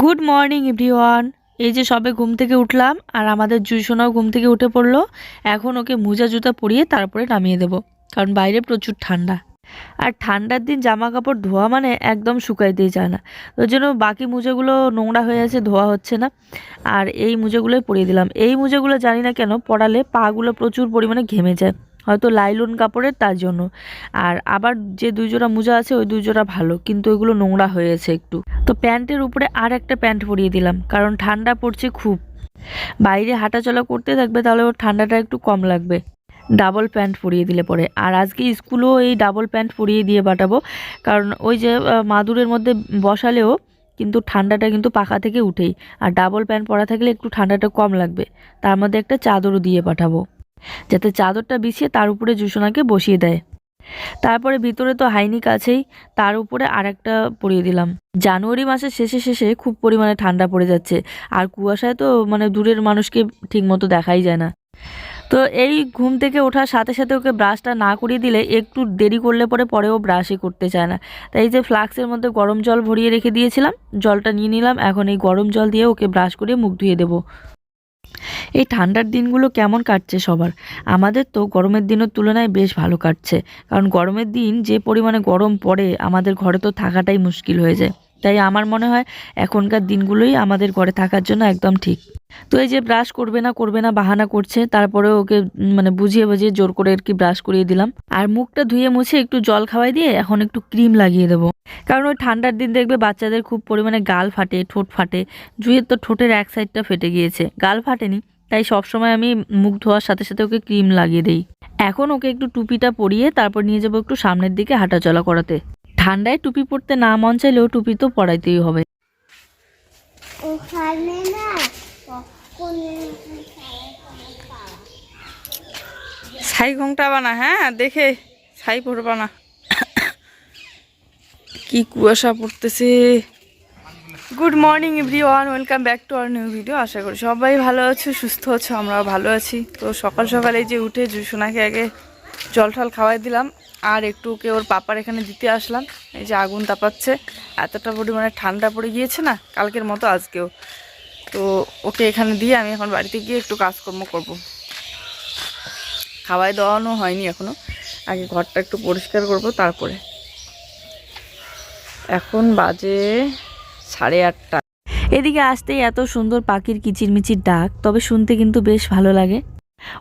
Good morning, everyone. এই যে সবে ঘুম থেকে উঠলাম, আর আমাদের জুইসোনাও ঘুম থেকে উঠে পড়ল। এখন ওকে মোজা জুতা পরিয়ে তারপরে নামিয়ে দেবো, কারণ বাইরে প্রচুর ঠান্ডা। আর ঠান্ডার দিন জামা কাপড় ধোয়া মানে একদম শুকাইতেই যায় না। ওই জন্য বাকি মোজাগুলো নোংরা হয়ে আছে, ধোয়া হচ্ছে না। আর এই মোজাগুলোই পরিয়ে দিলাম। এই মোজাগুলো জানি না কেন, পড়ালে পাগুলো প্রচুর পরিমাণে ঘেমে যায়। হয়তো লাইলন কাপড়ের তার জন্য। আর আবার যে দুই জোড়া মোজা আছে, ওই দুই জোড়া ভালো, কিন্তু ওইগুলো নোংরা হয়েছে একটু। তো প্যান্টের উপরে আর একটা প্যান্ট পরিয়ে দিলাম, কারণ ঠান্ডা পড়ছে খুব। বাইরে হাঁটাচলা করতে থাকবে, তাহলে ওর ঠান্ডাটা একটু কম লাগবে। ডাবল প্যান্ট পরিয়ে দিলে পরে। আর আজকে স্কুলেও এই ডাবল প্যান্ট পরিয়ে দিয়ে পাঠাবো, কারণ ওই যে মাদুরের মধ্যে বসালেও কিন্তু ঠান্ডাটা কিন্তু পাখা থেকে উঠেই। আর ডাবল প্যান্ট পরা থাকলে একটু ঠান্ডাটা কম লাগবে। তার মধ্যে একটা চাদরও দিয়ে পাঠাবো। যাতে চাদরটা বিছিয়ে তার উপরে জুসোনাকে বসিয়ে দেয়। তারপরে ভিতরে তো হাইনিক আছেই, তার উপরে আরেকটা পরিয়ে দিলাম। জানুয়ারি মাসের শেষে শেষে খুব পরিমাণে ঠান্ডা পড়ে যাচ্ছে, আর কুয়াশায় তো মানে দূরের মানুষকে ঠিকমতো দেখাই যায় না। তো এই ঘুম থেকে ওঠার সাথে সাথে ওকে ব্রাশটা না করিয়ে দিলে একটু দেরি করলে পরে পরেও ব্রাশই করতে চায় না। তাই এই যে ফ্লাক্সের মধ্যে গরম জল ভরিয়ে রেখে দিয়েছিলাম, জলটা নিয়ে নিলাম, এখন এই গরম জল দিয়ে ওকে ব্রাশ করে মুখ ধুয়ে দেবো। এই ঠান্ডার দিনগুলো কেমন কাটছে সবার? আমাদের তো গরমের দিনের তুলনায় বেশ ভালো কাটছে। কারণ গরমের দিন যে পরিমাণে গরম পড়ে, আমাদের ঘরে তো থাকাটাই মুশকিল হয়ে যায়। তাই আমার মনে হয় এখনকার দিনগুলোই আমাদের ঘরে থাকার জন্য একদম ঠিক। তো এই যে ব্রাশ করবে না করবে না, বাহানা করছে তারপরে ওকে মানে বুঝিয়ে বুঝিয়ে জোর করে আর কি ব্রাশ করিয়ে দিলাম। আর মুখটা ধুয়ে মুছে একটু জল খাওয়াই দিয়ে এখন একটু ক্রিম লাগিয়ে দেবো। কারণ ওই ঠান্ডার দিন দেখবে বাচ্চাদের খুব পরিমাণে গাল ফাটে, ঠোঁট ফাটে। জুয়ের তো ঠোঁটের এক সাইডটা ফেটে গিয়েছে। গাল ফাটেনি, তাই সবসময় আমি মুখ ধোয়ার সাথে সাথে ওকে ক্রিম লাগিয়ে দেই। এখন ওকে একটু টুপিটা পরিয়ে তারপর নিয়ে যাব একটু সামনের দিকে হাঁটাচলা করাতে। ঠান্ডায় টুপি পরতে না মন চাইলেও টুপি তো পরাইতেই হবে। ওখানে না ছাই ঘোংটা বানা হ্যাঁ দেখে ছাই পড়বা না। কি কুয়াশা পড়তেছে। Good morning everyone welcome back to our new video আশা করি সবাই ভালো আছো সুস্থ আছো আমরাও ভালো আছি। তো সকাল সকালে যে উঠে সোনাকে আগে জল টল খাওয়াই দিলাম। আর একটু ওকে ওর পাপার এখানে দিতে আসলাম। এই যে আগুন তাপাচ্ছে, এতটা পরিমাণে ঠান্ডা পড়ে গিয়েছে না, কালকের মতো আজকেও। তো ওকে এখানে দিয়ে আমি এখন বাড়িতে গিয়ে একটু কাজকর্ম করব। খাওয়াই দাওয়ানো হয়নি এখনও আগে ঘরটা একটু পরিষ্কার করব তারপরে। এখন বাজে সাড়ে আটটা। এদিকে আসতেই এত সুন্দর পাখির কিচিরমিচির ডাক, তবে শুনতে কিন্তু বেশ ভালো লাগে।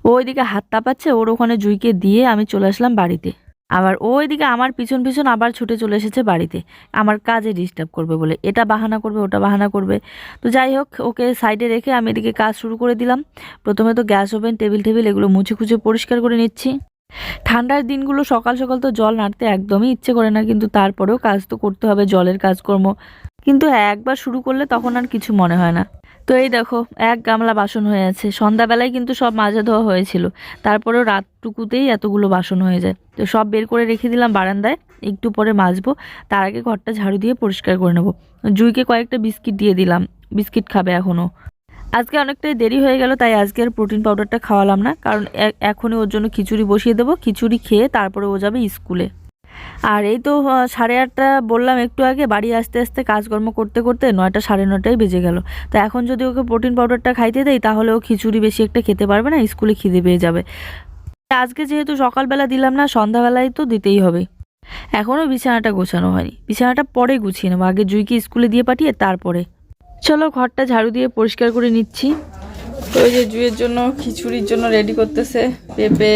ও ওইদিকে হাত তাপাচ্ছে, ওর ওখানে জুইকে দিয়ে আমি চলে আসলাম বাড়িতে। আবার ও এদিকে আমার পিছন পিছন আবার ছুটে চলে এসেছে বাড়িতে। আমার কাজে ডিস্টার্ব করবে বলে। এটা বাহানা করবে, ওটা বাহানা করবে। তো যাই হোক, ওকে সাইডে রেখে আমি এদিকে কাজ শুরু করে দিলাম। প্রথমে তো গ্যাস ওভেন, টেবিল টেবিল এগুলো মুছে খুঁজে পরিষ্কার করে নিচ্ছি। ঠান্ডার দিনগুলো সকাল সকাল তো জল নাড়তে একদমই ইচ্ছে করে না, কিন্তু তারপরেও কাজ তো করতে হবে, জলের কাজকর্ম। কিন্তু হ্যাঁ একবার শুরু করলে তখন আর কিছু মনে হয় না। তো এই দেখো, এক গামলা বাসন হয়ে আছে। সন্ধ্যাবেলায় কিন্তু সব মাজা ধোয়া হয়েছিল। তারপরেও রাতটুকুতেই এতগুলো বাসন হয়ে যায়। তো সব বের করে রেখে দিলাম বারান্দায়। একটু পরে মাজবো। তার আগে ঘরটা ঝাড়ু দিয়ে পরিষ্কার করে নেব। জুইকে কয়েকটা বিস্কিট দিয়ে দিলাম। বিস্কিট খাবে এখনও আজকে অনেকটাই দেরি হয়ে গেল, তাই আজকে আর প্রোটিন পাউডারটা খাওয়ালাম না। কারণ এখনই ওর জন্য খিচুড়ি বসিয়ে দেবো। খিচুড়ি খেয়ে তারপরে ও যাবে স্কুলে। আর এই তো সাড়ে আটটা বললাম একটু আগে, বাড়ি আসতে আসতে কাজকর্ম করতে করতে নয়টা সাড়ে নটায় বেজে গেল। তো এখন যদি ওকে প্রোটিন পাউডারটা খাইতে দেই, তাহলে ও খিচুড়ি বেশি একটা খেতে পারবে না, স্কুলে খিদে পেয়ে যাবে। আজকে যেহেতু সকালবেলা দিলাম না, সন্ধ্যাবেলায় তো দিতেই হবে। এখনও বিছানাটা গোছানো হয়নি। বিছানাটা পরে গুছিয়ে নেব, আগে জুইকে স্কুলে দিয়ে পাঠিয়ে তারপরে। চলো ঘরটা ঝাড়ু দিয়ে পরিষ্কার করে নিচ্ছি। তো ওই যে জুয়ের জন্য, খিচুড়ির জন্য রেডি করতেছে পেঁপে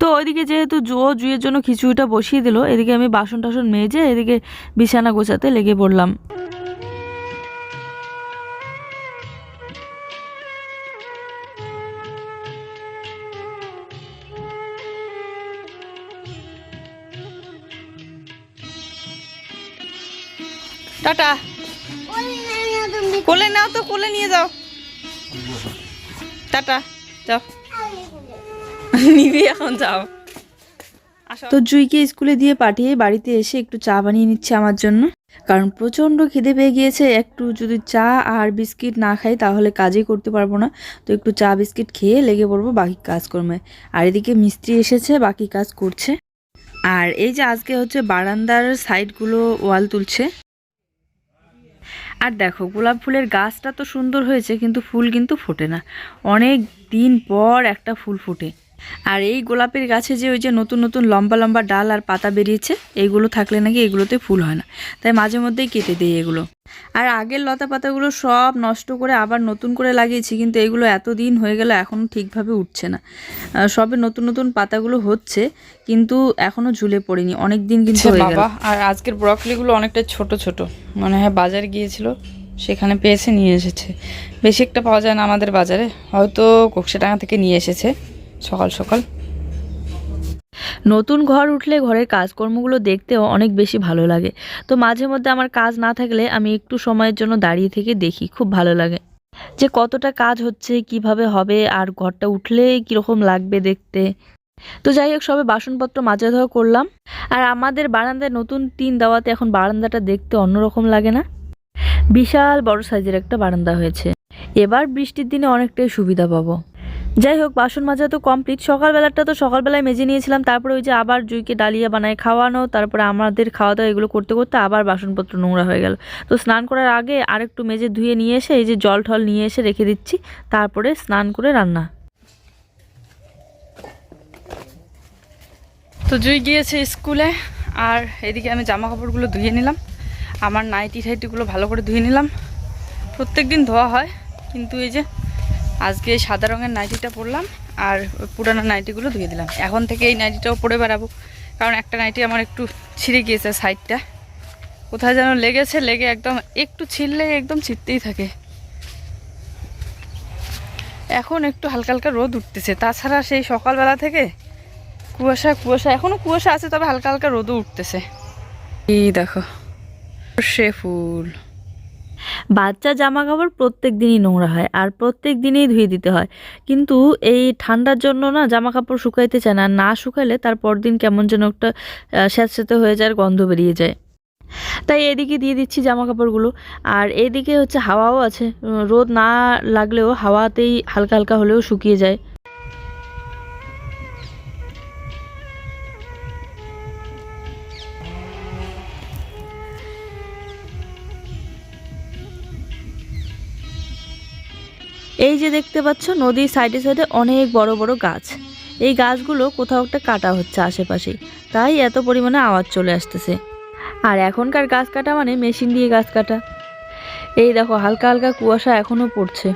তো ওইদিকে যেহেতু জো জুয়ের জন্য খিচুড়িটা বসিয়ে দিল, এদিকে আমি বাসন টাসন মেজে এদিকে বিছানা গোছাতে লেগে পড়লাম। টাটা। কোলে নাও তো, কোলে নিয়ে যাও। টাটা, যাও। এখন, যাও। তো জুইকে স্কুলে দিয়ে পাঠিয়ে বাড়িতে এসে একটু চা বানিয়ে নিচ্ছে আমার জন্য। কারণ প্রচণ্ড খিদে পেয়ে গিয়েছে, একটু যদি চা আর বিস্কিট না খাই তাহলে কাজই করতে পারব না। তো একটু চা, বিস্কিট খেয়ে লেগে পড়ব বাকি কাজকর্মে। আর এদিকে মিস্ত্রি এসেছে, বাকি কাজ করছে। আর এই যে আজকে হচ্ছে বারান্দার সাইডগুলো ওয়াল তুলছে। আর দেখো, গোলাপ ফুলের গাছটা তো সুন্দর হয়েছে, কিন্তু ফুল কিন্তু ফোটে না। অনেক দিন পর একটা ফুল ফোটে। আর এই গোলাপের গাছে যে ওই যে নতুন নতুন লম্বা লম্বা ডাল আর পাতা বেরিয়েছে এইগুলো থাকলে নাকি এগুলোতে ফুল হয় না। তাই মাঝে মধ্যেই কেটে দিই এগুলো। আর আগের লতা পাতাগুলো সব নষ্ট করে আবার নতুন করে লাগিয়েছি কিন্তু এগুলো এত দিন হয়ে গেল এখনও ঠিকভাবে উঠছে না। সবে নতুন নতুন পাতাগুলো হচ্ছে কিন্তু এখনও ঝুলে পড়েনি। অনেক দিন কিন্তু হয়ে গেল। আর আজকের ব্রকলিগুলো অনেকটা ছোট ছোট। মনে হয় বাজারে গিয়েছিল সেখানে পেয়েছে নিয়ে এসেছে। বেশি একটা পাওয়া যায় না আমাদের বাজারে। হয়তো কোকসাডাঙ্গা থেকে নিয়ে এসেছে। সকাল সকাল। নতুন ঘর উঠলে ঘরের কাজকর্মগুলো দেখতেও অনেক বেশি ভালো লাগে। তো মাঝে মধ্যে আমার কাজ না থাকলে আমি একটু সময়ের জন্য দাঁড়িয়ে থেকে দেখি, খুব ভালো লাগে। যে কতটা কাজ হচ্ছে, কীভাবে হবে, আর ঘরটা উঠলে কীরকম লাগবে দেখতে। তো যাই হোক, সবে বাসনপত্র মাজা ধোয়া করলাম। আর আমাদের বারান্দায় নতুন টিন দেওয়াতে এখন বারান্দাটা দেখতে অন্যরকম লাগে না? বিশাল বড় সাইজের একটা বারান্দা হয়েছে। এবার বৃষ্টির দিনে অনেকটাই সুবিধা পাবো। যাই হোক, বাসন মাজা তো কমপ্লিট সকালবেলাটা তো সকালবেলায় মেজে নিয়েছিলাম, তারপরে ওই যে আবার জুইকে ডালিয়া বানায় খাওয়ানো, তারপরে আমাদের খাওয়া দাওয়া এগুলো করতে করতে আবার বাসনপত্র নোংরা হয়ে গেল। তো স্নান করার আগে আরেকটু মেজে ধুয়ে নিয়ে এসে এই যে জল ঠল নিয়ে এসে রেখে দিচ্ছি, তারপরে স্নান করে রান্না। তো জুই গিয়েছে স্কুলে, আর এদিকে আমি জামা কাপড়গুলো ধুয়ে নিলাম। আমার নাইটি টাইটিগুলো ভালো করে ধুয়ে নিলাম। প্রত্যেক দিন ধোয়া হয়, কিন্তু এই যে আজকে সাদা রঙের নাইটিটা পরলাম আর পুরানো নাইটিগুলো ধুয়ে দিলাম। এখন থেকে এই নাইটিটাও পরে বেড়াবো। কারণ একটা নাইটি আমার একটু ছিঁড়ে গিয়েছে সাইডটা। কোথায় যেন লেগেছে, লেগে একদম একটু ছিঁড়লে একদম ছিঁড়তেই থাকে। এখন একটু হালকা হালকা রোদ উঠতেছে। তাছাড়া সেই সকালবেলা থেকে কুয়াশা কুয়াশা এখনও কুয়াশা আছে, তবে হালকা হালকা রোদও উঠতেছে। এই দেখো, সে ফুল। বাচ্চা জামা কাপড় প্রত্যেক দিনই নোংরা হয় আর প্রত্যেক দিনই ধুয়ে দিতে হয়। কিন্তু এই ঠান্ডার জন্য না জামা কাপড় শুকাইতে চায় না না শুকাইলে তার পরদিন কেমন যেন একটা স্যাঁতস্যাঁতে হয়ে যায় আর গন্ধ বেরিয়ে যায়। তাই এদিকে দিয়ে দিচ্ছি জামা কাপড়গুলো আর এদিকে হচ্ছে হাওয়াও আছে। রোদ না লাগলেও হাওয়াতেই হালকা হালকা হলেও শুকিয়ে যায়। এই যে দেখতে পাচ্ছ, নদীর সাইডে সাইডে অনেক বড় বড় গাছ। এই গাছগুলো কোথাও একটা কাটা হচ্ছে আশেপাশে তাই এত পরিমাণে আওয়াজ চলে আসতেছে। আর এখনকার গাছ কাটা মানে মেশিন দিয়ে গাছ কাটা। এই দেখো, হালকা হালকা কুয়াশা এখনও পড়ছে।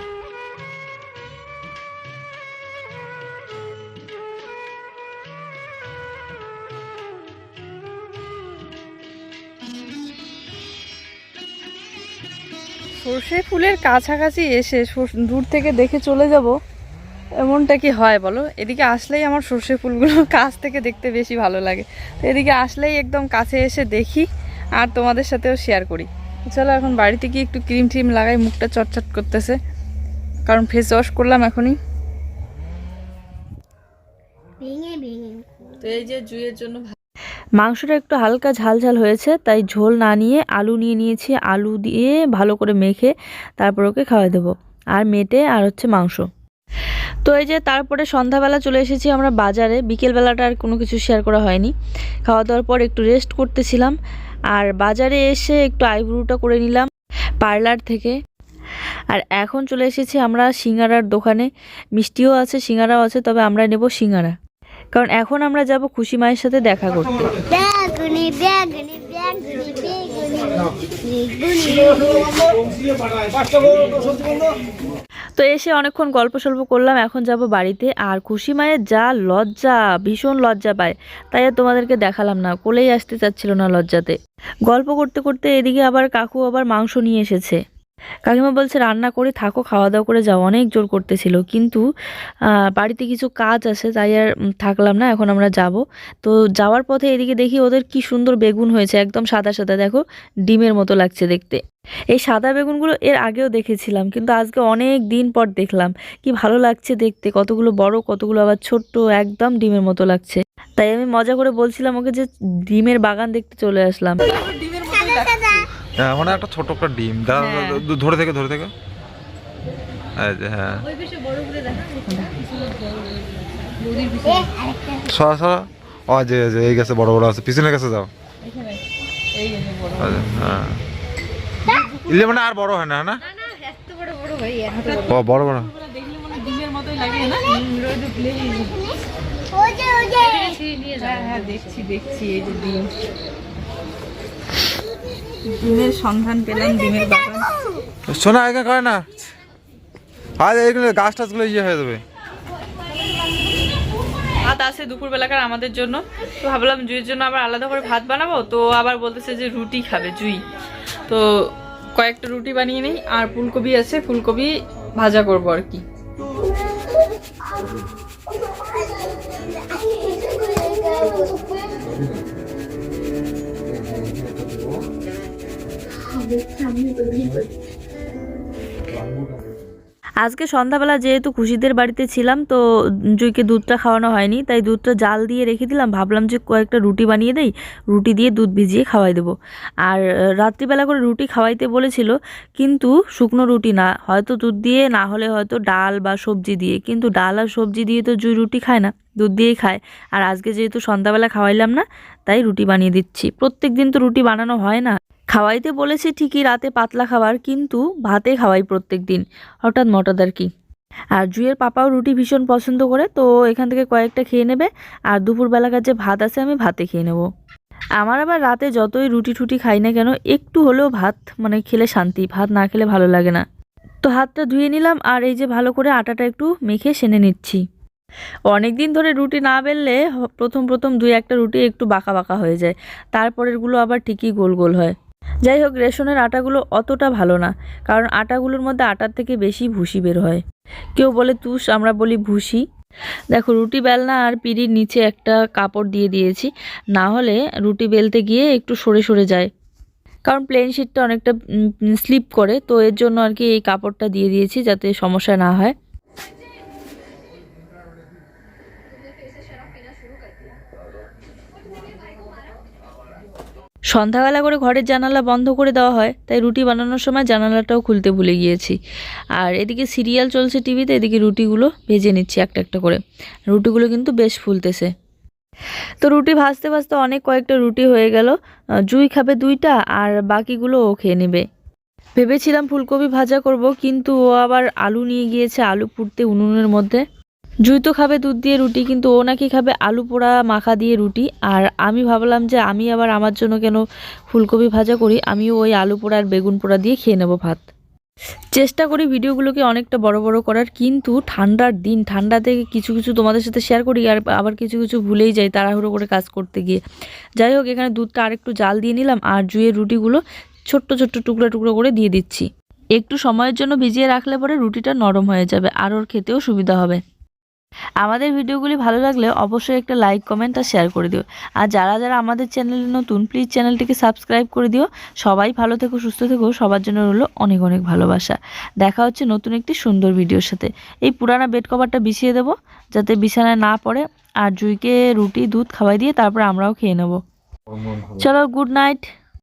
সর্ষে ফুলের কাছাকাছি এসে সর- দূর থেকে দেখে চলে যাব। এমনটা কি হয় বলো? এদিকে আসলেই আমার সর্ষে ফুলগুলো কাছ থেকে দেখতে বেশি ভালো লাগে। তো এদিকে আসলেই একদম কাছে এসে দেখি আর তোমাদের সাথেও শেয়ার করি। চলো এখন বাড়িতে গিয়ে একটু ক্রিম ট্রিম লাগাই মুখটা চটচট করতেছে। কারণ ফেস ওয়াশ করলাম এখনই। ভেঙে ভেঙে। তো এই যে জুইয়ের জন্য মাংসটা একটু হালকা ঝাল ঝাল হয়েছে, তাই ঝোল না নিয়ে আলু নিয়ে নিয়েছি। আলু দিয়ে ভালো করে মেখে তারপর ওকে খাওয়াই দেবো। আর মেটে আর হচ্ছে মাংস। তো এই যে তারপরে সন্ধ্যাবেলা চলে এসেছি আমরা বাজারে। বিকেলবেলাটা আর কোনো কিছু শেয়ার করা হয়নি। খাওয়া দাওয়ার পর একটু রেস্ট করতেছিলাম। আর বাজারে এসে একটু আইব্রুটা করে নিলাম পার্লার থেকে। আর এখন চলে এসেছি আমরা সিঙ্গারার দোকানে। মিষ্টিও আছে, সিঙ্গারাও আছে, তবে আমরা নেব সিঙ্গারা। কারণ এখন আমরা যাব খুশি মায়ের সাথে দেখা করতে। তো এসে অনেকক্ষণ গল্প সল্প করলাম এখন যাব বাড়িতে। আর খুশি মায়ের যা লজ্জা ভীষণ লজ্জা পায় তাই আর তোমাদেরকে দেখালাম না কোলেই আসতে চাচ্ছিল না লজ্জাতে। গল্প করতে করতে এদিকে আবার কাকু আবার মাংস নিয়ে এসেছে। কাকিমা বলছে, রান্না করে থাকো খাওয়া দাওয়া করে যাও। অনেক জোর করতেছিল, কিন্তু বাড়িতে কিছু কাজ আছে, তাই আর থাকলাম না, এখন আমরা যাব। তো যাওয়ার পথে এদিকে দেখি ওদের কি সুন্দর বেগুন হয়েছে, একদম সাদা সাদা, দেখো, ডিমের মতো লাগছে দেখতে। এই সাদা বেগুনগুলো এর আগেও দেখেছিলাম, কিন্তু আজকে অনেক দিন পর দেখলাম। কি ভালো লাগছে দেখতে, কতগুলো বড়, কতগুলো আবার ছোট্ট, একদম ডিমের মতো লাগছে। তাই আমি মজা করে বলছিলাম ওকে যে, ডিমের বাগান দেখতে চলে আসলাম। হ্যাঁ মানে একটা ছোট একটা ডিম হ্যাঁ। ধরে থেকে ধরে থেকে হ্যাঁ সরা সরা ও যে এই গেছে বড় বড় আছে পিছনে গেছে যাও এই যে বড় আচ্ছা, হ্যাঁ ইলে মানে আর বড় হয় না না ও বড় বড় দেখলে মনে ডিমের মতোই লাগে না রোদ উঠলেই ওজে ওজে হ্যাঁ হ্যাঁ দেখছি দেখছি এই যে ডিম ডিমের সন্ধান পেলাম ডিমের বাগান। শোনা এখানে করে না? আজ এইগুলো গাছ টাছগুলো ইয়ে হয়ে যাবে। ভাত আছে দুপুরবেলাকার আমাদের জন্য। তো ভাবলাম জুইয়ের জন্য আবার আলাদা করে ভাত বানাবো। তো আবার বলতেছে যে রুটি খাবে জুই। তো কয়েকটা রুটি বানিয়ে নিই। আর ফুলকপি আছে ফুলকপি ভাজা করব আর কি। আজকে সন্ধ্যাবেলা যেহেতু খুশিদের বাড়িতে ছিলাম, তো জুইকে দুধটা খাওয়ানো হয়নি, তাই দুধটা জাল দিয়ে রেখে দিলাম। ভাবলাম যে কয়েকটা রুটি বানিয়ে দেই, রুটি দিয়ে দুধ ভিজিয়ে খাওয়াই দেবো। আর রাত্রিবেলা করে রুটি খাওয়াইতে বলেছিল, কিন্তু শুকনো রুটি না, হয়তো দুধ দিয়ে, না হলে হয়তো ডাল বা সবজি দিয়ে। কিন্তু ডাল আর সবজি দিয়ে তো জুই রুটি খায় না, দুধ দিয়েই খায়। আর আজকে যেহেতু সন্ধ্যাবেলা খাওয়াইলাম না, তাই রুটি বানিয়ে দিচ্ছি। প্রত্যেক দিন তো রুটি বানানো হয় না। খাওয়াইতে বলেছি ঠিকই রাতে পাতলা খাবার, কিন্তু ভাতে খাওয়াই প্রত্যেক দিন। হঠাৎ মঠাৎ আর কি? আর জুয়ের পাপাও রুটি ভীষণ পছন্দ করে, তো এখান থেকে কয়েকটা খেয়ে নেবে। আর দুপুরবেলাকার যে ভাত আছে, আমি ভাতে খেয়ে নেব। আমার আবার রাতে যতই রুটি টুটি খাই না কেন, একটু হলেও ভাত মানে খেলে শান্তি, ভাত না খেলে ভালো লাগে না। তো হাতটা ধুয়ে নিলাম, আর এই যে ভালো করে আটাটা একটু মেখে সেনে নিচ্ছি। অনেক দিন ধরে রুটি না বেললে প্রথম প্রথম দুই একটা রুটি একটু বাঁকা বাঁকা হয়ে যায়। তারপরেরগুলো আবার ঠিকই গোল গোল হয়। যাই হোক রেশনের আটাগুলো অতটা ভালো না, কারণ আটাগুলোর মধ্যে আটার থেকে বেশি ভুসি বের হয়। কেউ বলে তুষ, আমরা বলি ভুসি। দেখো, রুটি বেলনা আর পিড়ির নিচে একটা কাপড় দিয়ে দিয়েছি, না হলে রুটি বেলতে গিয়ে একটু সরে সরে যায়। কারণ প্লেন শিটটা অনেকটা স্লিপ করে, তো এর জন্য আর কি এই কাপড়টা দিয়ে দিয়েছি যাতে সমস্যা না হয়। সন্ধ্যাবেলা করে ঘরের জানালা বন্ধ করে দেওয়া হয়, তাই রুটি বানানোর সময় জানালাটাও খুলতে ভুলে গিয়েছি। আর এদিকে সিরিয়াল চলছে টিভিতে, এদিকে রুটিগুলো ভেজে নিচ্ছি একটা একটা করে। রুটিগুলো কিন্তু বেশ ফুলতেছে। তো রুটি ভাজতে ভাজতে অনেক কয়েকটা রুটি হয়ে গেল। জুই খাবে দুইটা আর বাকিগুলো ও খেয়ে নেবে। ভেবেছিলাম ফুলকপি ভাজা করব, কিন্তু ও আবার আলু নিয়ে গিয়েছে, আলু পুড়তে উনুনের মধ্যে। জুই তো খাবে, দুধ দিয়ে রুটি, কিন্তু ও নাকি খাবে আলু পোড়া, মাখা দিয়ে রুটি। আর আমি ভাবলাম যে আমি আবার আমার জন্য কেন ফুলকপি ভাজা করি? আমিও ওই আলু পোড়া আর বেগুন পোড়া দিয়ে খেয়ে নেব ভাত। চেষ্টা করি ভিডিওগুলোকে অনেকটা বড় বড় করার, কিন্তু ঠান্ডার দিন ঠান্ডাতে কিছু কিছু তোমাদের সাথে শেয়ার করি আর আবার কিছু কিছু ভুলেই যাই তাড়াহুড়ো করে কাজ করতে গিয়ে। যাই হোক, এখানে দুধটা আরেকটু জাল দিয়ে নিলাম আর জুয়ের রুটিগুলো ছোট্ট ছোট্ট টুকরো টুকরো করে দিয়ে দিচ্ছি। একটু সময়ের জন্য ভিজিয়ে রাখলে পরে রুটিটা নরম হয়ে যাবে আর ওর খেতেও সুবিধা হবে। আমাদের ভিডিওগুলি ভালো লাগলে অবশ্যই একটা লাইক কমেন্ট আর শেয়ার করে দিও। আর যারা যারা আমাদের চ্যানেলে নতুন প্লিজ চ্যানেলটিকে সাবস্ক্রাইব করে দিও। সবাই ভালো থেকো সুস্থ থেকো সবার জন্য রইল অনেক অনেক ভালোবাসা। দেখা হচ্ছে নতুন একটি সুন্দর ভিডিওর সাথে। এই পুরানা বেড কভারটা বিছিয়ে দেবো যাতে বিছানায় না পড়ে আর জুইকে রুটি দুধ খাওয়াই দিয়ে তারপর আমরাও খেয়ে নেব। চলো গুড নাইট